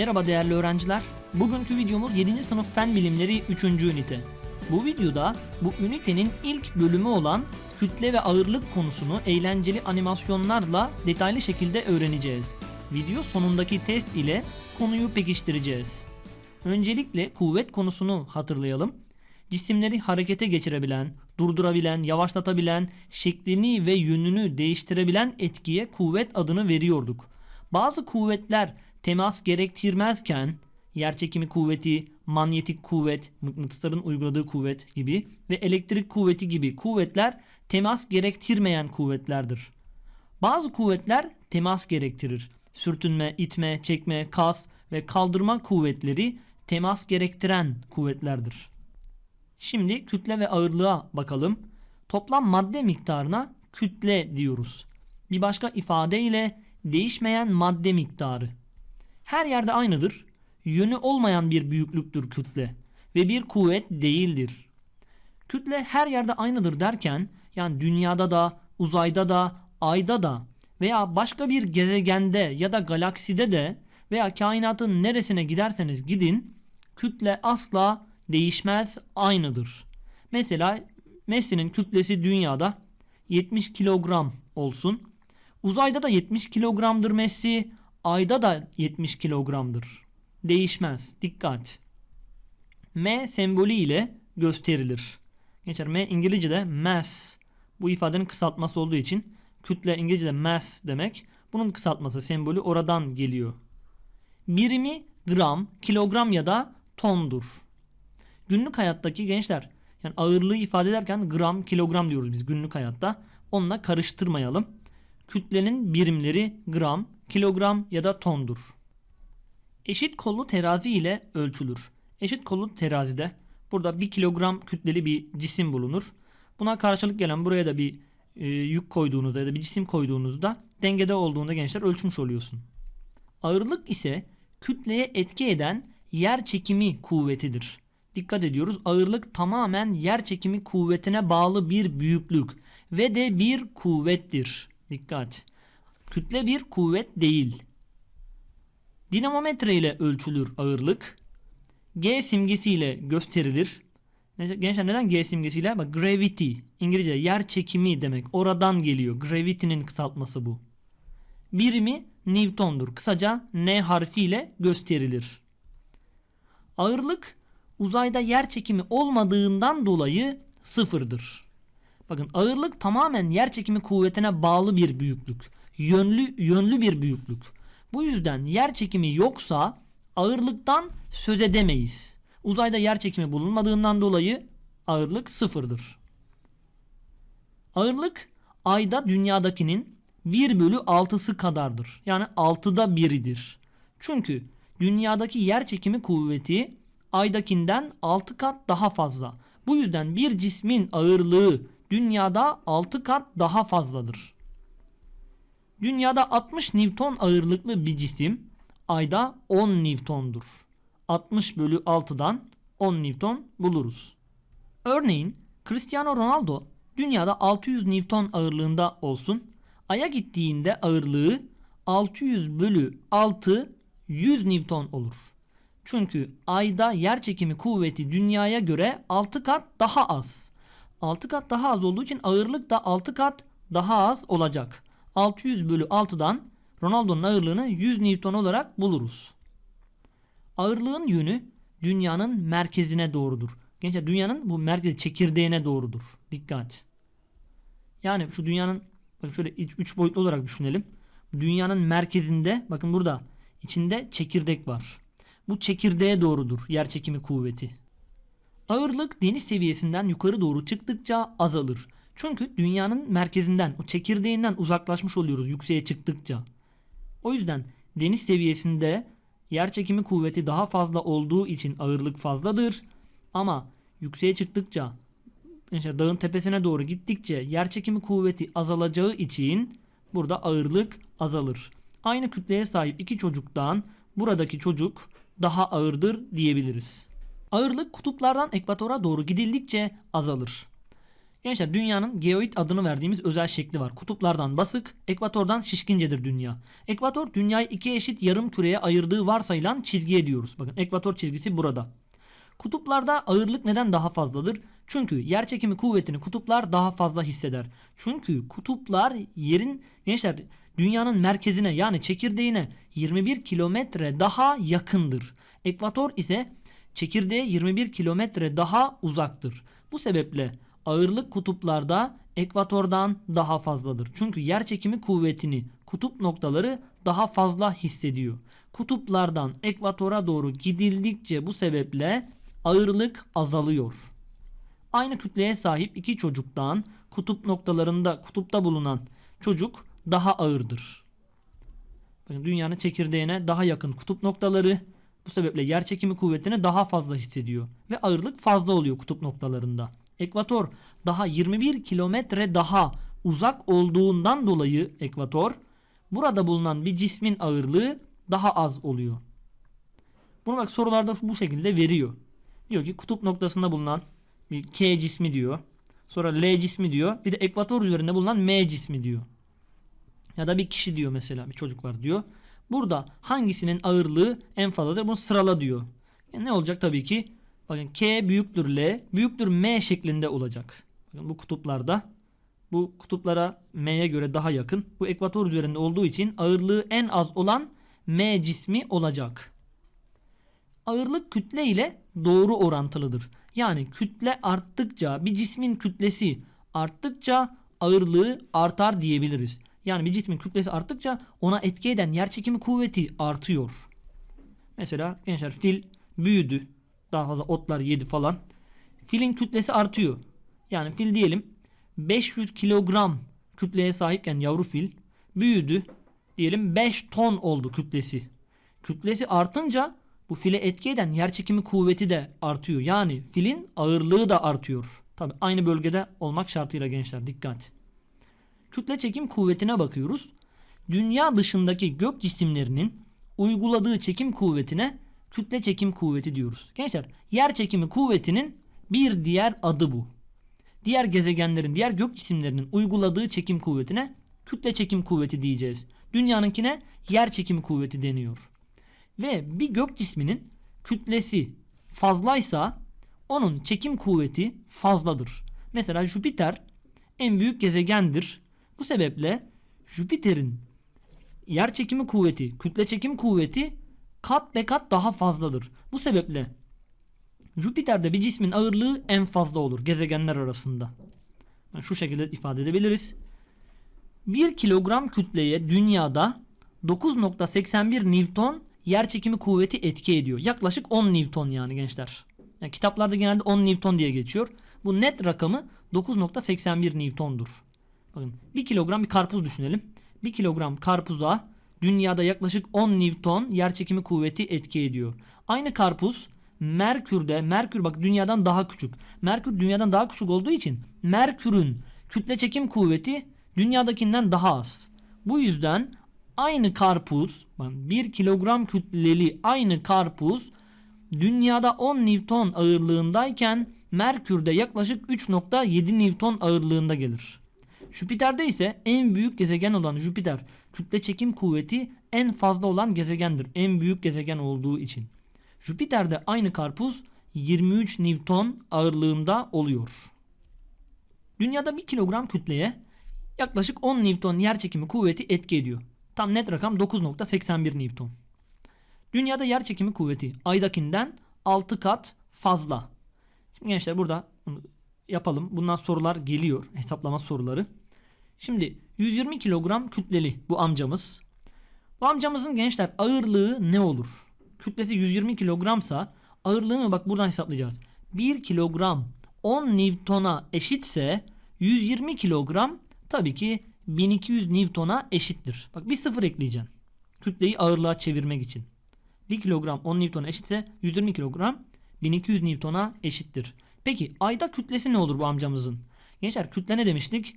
Merhaba değerli öğrenciler. Bugünkü videomuz 7. sınıf fen bilimleri 3. ünite. Bu videoda bu ünitenin ilk bölümü olan kütle ve ağırlık konusunu eğlenceli animasyonlarla detaylı şekilde öğreneceğiz. Video sonundaki test ile konuyu pekiştireceğiz. Öncelikle kuvvet konusunu hatırlayalım. Cisimleri harekete geçirebilen, durdurabilen, yavaşlatabilen, şeklini ve yönünü değiştirebilen etkiye kuvvet adını veriyorduk. Bazı kuvvetler temas gerektirmezken yerçekimi kuvveti, manyetik kuvvet, mıknatısların uyguladığı kuvvet gibi ve elektrik kuvveti gibi kuvvetler temas gerektirmeyen kuvvetlerdir. Bazı kuvvetler temas gerektirir. Sürtünme, itme, çekme, kas ve kaldırma kuvvetleri temas gerektiren kuvvetlerdir. Şimdi kütle ve ağırlığa bakalım. Toplam madde miktarına kütle diyoruz. Bir başka ifadeyle değişmeyen madde miktarı. Her yerde aynıdır. Yönü olmayan bir büyüklüktür kütle ve bir kuvvet değildir. Kütle her yerde aynıdır derken yani dünyada da, uzayda da, ayda da veya başka bir gezegende ya da galakside de veya kainatın neresine giderseniz gidin kütle asla değişmez aynıdır. Mesela Messi'nin kütlesi dünyada 70 kilogram olsun. Uzayda da 70 kilogramdır Messi. Ayda da 70 kilogramdır. Değişmez. Dikkat. M sembolü ile gösterilir. Geçer M İngilizce'de mass. Bu ifadenin kısaltması olduğu için kütle İngilizce'de mass demek. Bunun kısaltması sembolü oradan geliyor. Birimi gram, kilogram ya da tondur. Günlük hayattaki gençler yani ağırlığı ifade ederken gram, kilogram diyoruz biz günlük hayatta. Onunla karıştırmayalım. Kütlenin birimleri gram, kilogram ya da tondur. Eşit kollu terazi ile ölçülür. Eşit kollu terazide burada 1 kilogram kütleli bir cisim bulunur. Buna karşılık gelen buraya da bir e, yük koyduğunuzda ya da bir cisim koyduğunuzda dengede olduğunda gençler ölçmüş oluyorsun. Ağırlık ise kütleye etki eden yer çekimi kuvvetidir. Dikkat ediyoruz. Ağırlık tamamen yer çekimi kuvvetine bağlı bir büyüklük ve de bir kuvvettir. Dikkat. Kütle bir kuvvet değil. Dinamometre ile ölçülür ağırlık. G simgesiyle gösterilir. Gençler neden G simgesiyle? Bak gravity. İngilizce yer çekimi demek. Oradan geliyor. Gravity'nin kısaltması bu. Birimi Newton'dur. Kısaca N harfiyle gösterilir. Ağırlık uzayda yer çekimi olmadığından dolayı sıfırdır. Bakın ağırlık tamamen yer çekimi kuvvetine bağlı bir büyüklük. Yönlü yönlü bir büyüklük. Bu yüzden yer çekimi yoksa ağırlıktan söz edemeyiz. Uzayda yer çekimi bulunmadığından dolayı ağırlık sıfırdır. Ağırlık ayda dünyadakinin 1 bölü 6'sı kadardır. Yani 6'da biridir. Çünkü dünyadaki yer çekimi kuvveti aydakinden 6 kat daha fazla. Bu yüzden bir cismin ağırlığı dünyada 6 kat daha fazladır. Dünyada 60 Newton ağırlıklı bir cisim ayda 10 Newton'dur. 60 bölü 6'dan 10 Newton buluruz. Örneğin Cristiano Ronaldo dünyada 600 Newton ağırlığında olsun. Ay'a gittiğinde ağırlığı 600 bölü 6 100 Newton olur. Çünkü ayda yer çekimi kuvveti dünyaya göre 6 kat daha az. 6 kat daha az olduğu için ağırlık da 6 kat daha az olacak. 600 bölü 6'dan Ronaldo'nun ağırlığını 100 Newton olarak buluruz. Ağırlığın yönü dünyanın merkezine doğrudur. Gençler dünyanın bu merkezi çekirdeğine doğrudur. Dikkat. Yani şu dünyanın bakın şöyle 3 boyutlu olarak düşünelim. Dünyanın merkezinde bakın burada içinde çekirdek var. Bu çekirdeğe doğrudur yer çekimi kuvveti. Ağırlık deniz seviyesinden yukarı doğru çıktıkça azalır. Çünkü dünyanın merkezinden, o çekirdeğinden uzaklaşmış oluyoruz yükseğe çıktıkça. O yüzden deniz seviyesinde yer çekimi kuvveti daha fazla olduğu için ağırlık fazladır. Ama yükseğe çıktıkça, işte dağın tepesine doğru gittikçe yer çekimi kuvveti azalacağı için burada ağırlık azalır. Aynı kütleye sahip iki çocuktan buradaki çocuk daha ağırdır diyebiliriz. Ağırlık kutuplardan ekvatora doğru gidildikçe azalır. Gençler dünyanın geoid adını verdiğimiz özel şekli var. Kutuplardan basık, ekvatordan şişkincedir dünya. Ekvator dünyayı iki eşit yarım küreye ayırdığı varsayılan çizgiye diyoruz. Bakın ekvator çizgisi burada. Kutuplarda ağırlık neden daha fazladır? Çünkü yer çekimi kuvvetini kutuplar daha fazla hisseder. Çünkü kutuplar yerin gençler dünyanın merkezine yani çekirdeğine 21 kilometre daha yakındır. Ekvator ise çekirdeğe 21 kilometre daha uzaktır. Bu sebeple ağırlık kutuplarda ekvatordan daha fazladır. Çünkü yer çekimi kuvvetini kutup noktaları daha fazla hissediyor. Kutuplardan ekvatora doğru gidildikçe bu sebeple ağırlık azalıyor. Aynı kütleye sahip iki çocuktan kutup noktalarında kutupta bulunan çocuk daha ağırdır. Dünyanın çekirdeğine daha yakın kutup noktaları bu sebeple yer çekimi kuvvetini daha fazla hissediyor ve ağırlık fazla oluyor kutup noktalarında. Ekvator daha 21 kilometre daha uzak olduğundan dolayı ekvator burada bulunan bir cismin ağırlığı daha az oluyor. Bunu bak sorularda bu şekilde veriyor. Diyor ki kutup noktasında bulunan bir K cismi diyor. Sonra L cismi diyor. Bir de ekvator üzerinde bulunan M cismi diyor. Ya da bir kişi diyor mesela bir çocuk var diyor. Burada hangisinin ağırlığı en fazladır bunu sırala diyor. Yani ne olacak tabii ki bakın K büyüktür L büyüktür M şeklinde olacak. Bakın bu kutuplarda bu kutuplara M'ye göre daha yakın. Bu ekvator üzerinde olduğu için ağırlığı en az olan M cismi olacak. Ağırlık kütle ile doğru orantılıdır. Yani kütle arttıkça bir cismin kütlesi arttıkça ağırlığı artar diyebiliriz. Yani bir cismin kütlesi arttıkça ona etki eden yerçekimi kuvveti artıyor. Mesela gençler fil büyüdü. Daha fazla otlar yedi falan. Filin kütlesi artıyor. Yani fil diyelim 500 kilogram kütleye sahipken yavru fil büyüdü. Diyelim 5 ton oldu kütlesi. Kütlesi artınca bu file etki eden yerçekimi kuvveti de artıyor. Yani filin ağırlığı da artıyor. Tabi aynı bölgede olmak şartıyla gençler dikkat. Kütle çekim kuvvetine bakıyoruz. Dünya dışındaki gök cisimlerinin uyguladığı çekim kuvvetine kütle çekim kuvveti diyoruz. Gençler yer çekimi kuvvetinin bir diğer adı bu. Diğer gezegenlerin, diğer gök cisimlerinin uyguladığı çekim kuvvetine kütle çekim kuvveti diyeceğiz. Dünyanınkine yer çekimi kuvveti deniyor. Ve bir gök cisminin kütlesi fazlaysa onun çekim kuvveti fazladır. Mesela Jüpiter en büyük gezegendir. Bu sebeple Jüpiter'in yer çekimi kuvveti, kütle çekim kuvveti kat be kat daha fazladır. Bu sebeple Jüpiter'de bir cismin ağırlığı en fazla olur gezegenler arasında. Yani şu şekilde ifade edebiliriz. 1 kilogram kütleye dünyada 9.81 Newton yer çekimi kuvveti etki ediyor. Yaklaşık 10 Newton yani gençler. Yani kitaplarda genelde 10 Newton diye geçiyor. Bu net rakamı 9.81 Newton'dur. Bakın 1 kilogram bir karpuz düşünelim. 1 kilogram karpuza dünyada yaklaşık 10 Newton yer çekimi kuvveti etki ediyor. Aynı karpuz Merkür'de, Merkür bak dünyadan daha küçük. Merkür dünyadan daha küçük olduğu için Merkür'ün kütle çekim kuvveti dünyadakinden daha az. Bu yüzden aynı karpuz, 1 kilogram kütleli aynı karpuz dünyada 10 Newton ağırlığındayken Merkür'de yaklaşık 3.7 Newton ağırlığında gelir. Jüpiter'de ise en büyük gezegen olan Jüpiter kütle çekim kuvveti en fazla olan gezegendir. En büyük gezegen olduğu için. Jüpiter'de aynı karpuz 23 Newton ağırlığında oluyor. Dünyada 1 kilogram kütleye yaklaşık 10 Newton yerçekimi kuvveti etki ediyor. Tam net rakam 9.81 Newton. Dünyada yerçekimi kuvveti aydakinden 6 kat fazla. Şimdi gençler burada yapalım. Bundan sorular geliyor. Hesaplama soruları. Şimdi 120 kilogram kütleli bu amcamız. Bu amcamızın gençler ağırlığı ne olur? Kütlesi 120 kilogramsa ağırlığını bak buradan hesaplayacağız. 1 kilogram 10 Newton'a eşitse 120 kilogram tabii ki 1200 Newton'a eşittir. Bak bir sıfır ekleyeceğim. Kütleyi ağırlığa çevirmek için. 1 kilogram 10 Newton'a eşitse 120 kilogram 1200 Newton'a eşittir. Peki ayda kütlesi ne olur bu amcamızın? Gençler kütle ne demiştik?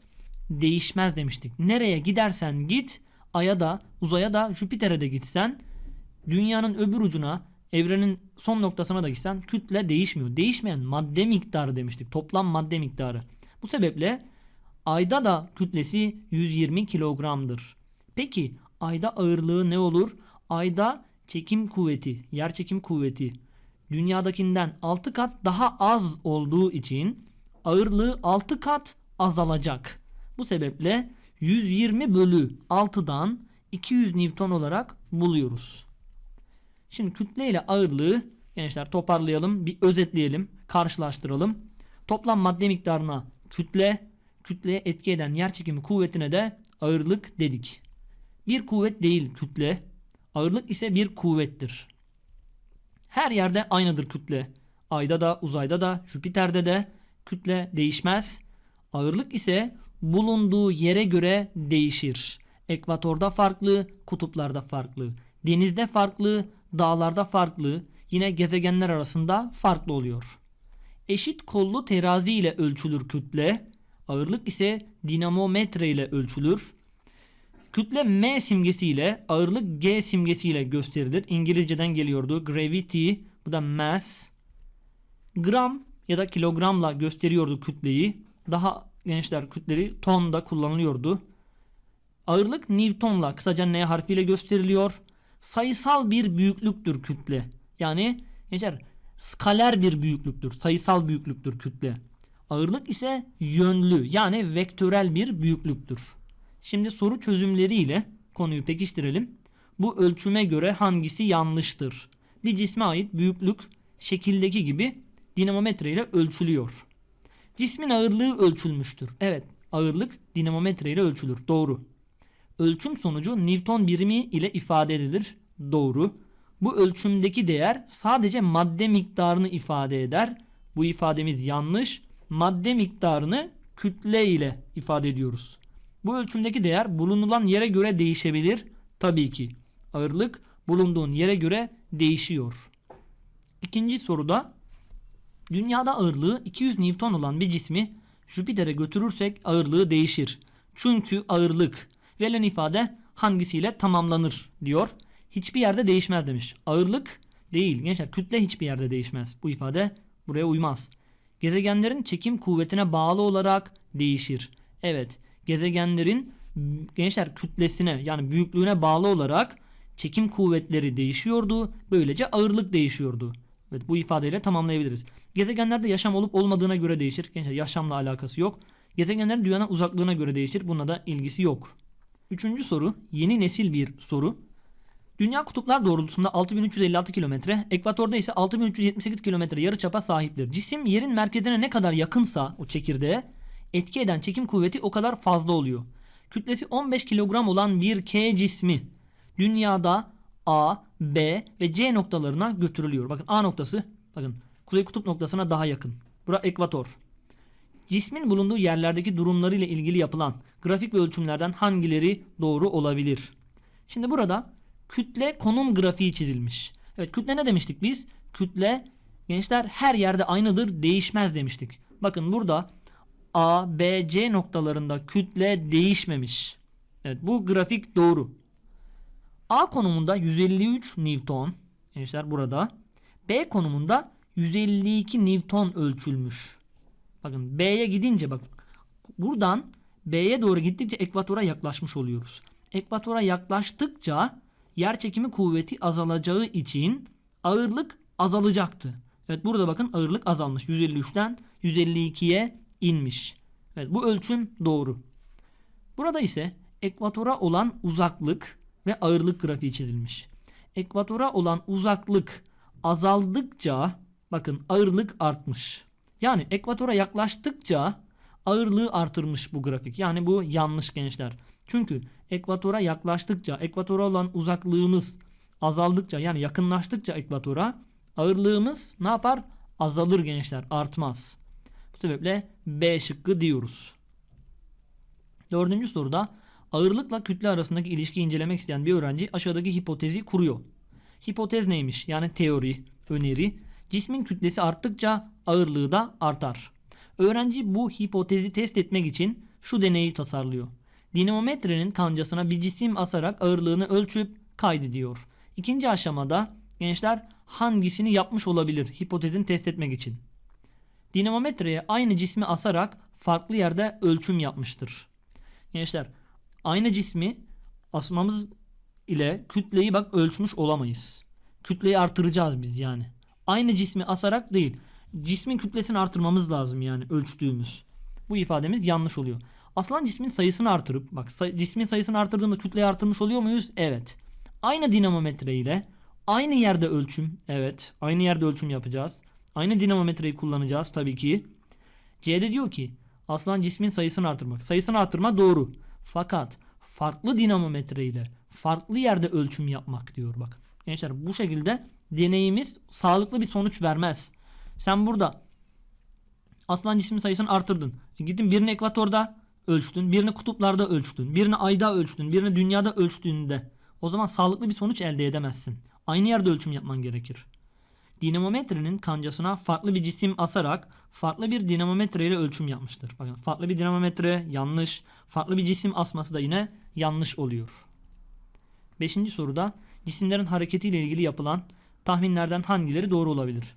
Değişmez demiştik. Nereye gidersen git aya da uzaya da Jüpiter'e de gitsen dünyanın öbür ucuna evrenin son noktasına da gitsen kütle değişmiyor. Değişmeyen madde miktarı demiştik. Toplam madde miktarı. Bu sebeple ayda da kütlesi 120 kilogramdır. Peki ayda ağırlığı ne olur? Ayda çekim kuvveti, yer çekim kuvveti dünyadakinden 6 kat daha az olduğu için ağırlığı 6 kat azalacak. Bu sebeple 120 bölü 6'dan 200 Newton olarak buluyoruz. Şimdi kütle ile ağırlığı gençler toparlayalım, bir özetleyelim, karşılaştıralım. Toplam madde miktarına kütle, kütleye etki eden yer çekimi kuvvetine de ağırlık dedik. Bir kuvvet değil kütle, ağırlık ise bir kuvvettir. Her yerde aynıdır kütle. Ayda da, uzayda da, Jüpiter'de de kütle değişmez. Ağırlık ise bulunduğu yere göre değişir. Ekvatorda farklı, kutuplarda farklı. Denizde farklı, dağlarda farklı. Yine gezegenler arasında farklı oluyor. Eşit kollu terazi ile ölçülür kütle. Ağırlık ise dinamometre ile ölçülür. Kütle M simgesiyle, ağırlık G simgesiyle gösterilir. İngilizceden geliyordu. Gravity, bu da mass. Gram ya da kilogramla gösteriyordu kütleyi. Daha gençler kütleri tonda kullanılıyordu. Ağırlık Newton'la kısaca N harfiyle gösteriliyor. Sayısal bir büyüklüktür kütle. Yani gençler skaler bir büyüklüktür. Sayısal büyüklüktür kütle. Ağırlık ise yönlü yani vektörel bir büyüklüktür. Şimdi soru çözümleriyle konuyu pekiştirelim. Bu ölçüme göre hangisi yanlıştır? Bir cisme ait büyüklük şekildeki gibi dinamometre ile ölçülüyor. Cismin ağırlığı ölçülmüştür. Evet, ağırlık dinamometre ile ölçülür. Doğru. Ölçüm sonucu Newton birimi ile ifade edilir. Doğru. Bu ölçümdeki değer sadece madde miktarını ifade eder. Bu ifademiz yanlış. Madde miktarını kütle ile ifade ediyoruz. Bu ölçümdeki değer bulunulan yere göre değişebilir. Tabii ki. Ağırlık bulunduğun yere göre değişiyor. İkinci soruda dünyada ağırlığı 200 Newton olan bir cismi Jüpiter'e götürürsek ağırlığı değişir. Çünkü ağırlık verilen ifade hangisiyle tamamlanır diyor. Hiçbir yerde değişmez demiş. Ağırlık değil gençler kütle hiçbir yerde değişmez. Bu ifade buraya uymaz. Gezegenlerin çekim kuvvetine bağlı olarak değişir. Evet gezegenlerin gençler kütlesine yani büyüklüğüne bağlı olarak çekim kuvvetleri değişiyordu. Böylece ağırlık değişiyordu. Evet bu ifadeyle tamamlayabiliriz. Gezegenlerde yaşam olup olmadığına göre değişir. Gençler yaşamla alakası yok. Gezegenlerin dünyanın uzaklığına göre değişir. Buna da ilgisi yok. Üçüncü soru yeni nesil bir soru. Dünya kutuplar doğrultusunda 6356 kilometre, ekvatorda ise 6378 kilometre yarıçapa sahiptir. Cisim yerin merkezine ne kadar yakınsa o çekirdeğe etki eden çekim kuvveti o kadar fazla oluyor. Kütlesi 15 kilogram olan bir K cismi dünyada A, B ve C noktalarına götürülüyor. Bakın A noktası bakın kuzey kutup noktasına daha yakın. Bura ekvator. Cismin bulunduğu yerlerdeki durumları ile ilgili yapılan grafik ve ölçümlerden hangileri doğru olabilir? Şimdi burada kütle konum grafiği çizilmiş. Evet kütle ne demiştik biz? Kütle gençler her yerde aynıdır değişmez demiştik. Bakın burada A, B, C noktalarında kütle değişmemiş. Evet bu grafik doğru. A konumunda 153 Newton gençler burada. B konumunda 152 Newton ölçülmüş. Bakın B'ye gidince bak buradan B'ye doğru gittikçe ekvatora yaklaşmış oluyoruz. Ekvatora yaklaştıkça yer çekimi kuvveti azalacağı için ağırlık azalacaktı. Evet burada bakın ağırlık azalmış. 153'ten 152'ye inmiş. Evet bu ölçüm doğru. Burada ise ekvatora olan uzaklık ve ağırlık grafiği çizilmiş. Ekvatora olan uzaklık azaldıkça bakın ağırlık artmış. Yani ekvatora yaklaştıkça ağırlığı artırmış bu grafik. Yani bu yanlış gençler. Çünkü ekvatora yaklaştıkça, ekvatora olan uzaklığımız azaldıkça yani yakınlaştıkça ekvatora ağırlığımız ne yapar? Azalır gençler, artmaz. Bu sebeple B şıkkı diyoruz. Dördüncü soruda ağırlıkla kütle arasındaki ilişkiyi incelemek isteyen bir öğrenci aşağıdaki hipotezi kuruyor. Hipotez neymiş? Yani teori, öneri. Cismin kütlesi arttıkça ağırlığı da artar. Öğrenci bu hipotezi test etmek için şu deneyi tasarlıyor. Dinamometrenin kancasına bir cisim asarak ağırlığını ölçüp kaydediyor. İkinci aşamada gençler hangisini yapmış olabilir hipotezini test etmek için? Dinamometreye aynı cismi asarak farklı yerde ölçüm yapmıştır. Gençler aynı cismi asmamız ile kütleyi bak ölçmüş olamayız. Kütleyi artıracağız biz yani. Aynı cismi asarak değil. Cismin kütlesini artırmamız lazım yani ölçtüğümüz. Bu ifademiz yanlış oluyor. Aslan cismin sayısını artırıp bak say- cismin sayısını artırdığımda kütleyi artırmış oluyor muyuz? Evet. Aynı dinamometre ile aynı yerde ölçüm. Evet. Aynı yerde ölçüm yapacağız. Aynı dinamometreyi kullanacağız tabii ki. C'de diyor ki aslan cismin sayısını artırmak. Sayısını artırma doğru. Fakat farklı dinamometre ile farklı yerde ölçüm yapmak diyor bak. Gençler bu şekilde deneyimiz sağlıklı bir sonuç vermez. Sen burada aslan cismin sayısını artırdın. E Gittin birini ekvatorda ölçtün, birini kutuplarda ölçtün, birini ayda ölçtün, birini dünyada ölçtüğünde o zaman sağlıklı bir sonuç elde edemezsin. Aynı yerde ölçüm yapman gerekir. Dinamometrenin kancasına farklı bir cisim asarak farklı bir dinamometre ile ölçüm yapmıştır. Bakın farklı bir dinamometre yanlış, farklı bir cisim asması da yine yanlış oluyor. Beşinci soruda cisimlerin hareketiyle ilgili yapılan tahminlerden hangileri doğru olabilir?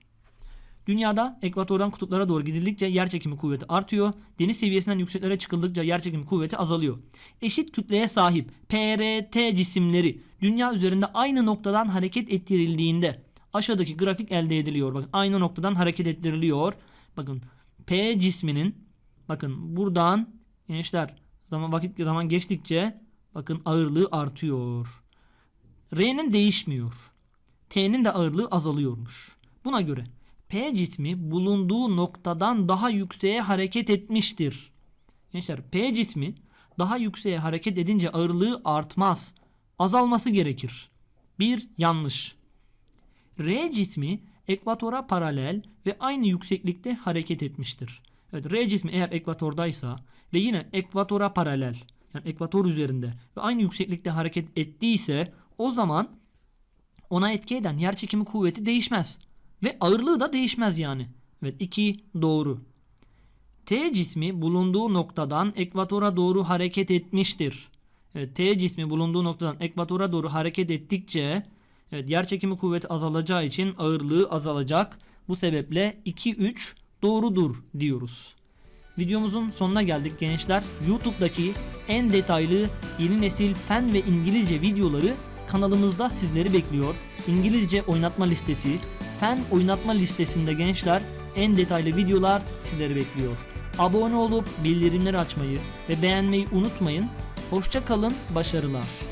Dünyada ekvatordan kutuplara doğru gidildikçe yer çekimi kuvveti artıyor. Deniz seviyesinden yükseklere çıkıldıkça yer çekimi kuvveti azalıyor. Eşit kütleye sahip PRT cisimleri dünya üzerinde aynı noktadan hareket ettirildiğinde aşağıdaki grafik elde ediliyor. Bakın aynı noktadan hareket ettiriliyor. Bakın P cisminin bakın buradan gençler zaman vakit zaman geçtikçe bakın ağırlığı artıyor. R'nin değişmiyor. T'nin de ağırlığı azalıyormuş. Buna göre P cismi bulunduğu noktadan daha yükseğe hareket etmiştir. Gençler P cismi daha yükseğe hareket edince ağırlığı artmaz. Azalması gerekir. Bir yanlış. R cismi ekvatora paralel ve aynı yükseklikte hareket etmiştir. Evet R cismi eğer ekvatordaysa ve yine ekvatora paralel yani ekvator üzerinde ve aynı yükseklikte hareket ettiyse o zaman ona etki eden yer çekimi kuvveti değişmez. Ve ağırlığı da değişmez yani. Evet 2 doğru. T cismi bulunduğu noktadan ekvatora doğru hareket etmiştir. Evet, T cismi bulunduğu noktadan ekvatora doğru hareket ettikçe evet, yer çekimi kuvveti azalacağı için ağırlığı azalacak. Bu sebeple 2-3 doğrudur diyoruz. Videomuzun sonuna geldik gençler. YouTube'daki en detaylı yeni nesil fen ve İngilizce videoları kanalımızda sizleri bekliyor. İngilizce oynatma listesi, fen oynatma listesinde gençler en detaylı videolar sizleri bekliyor. Abone olup bildirimleri açmayı ve beğenmeyi unutmayın. Hoşça kalın, başarılar.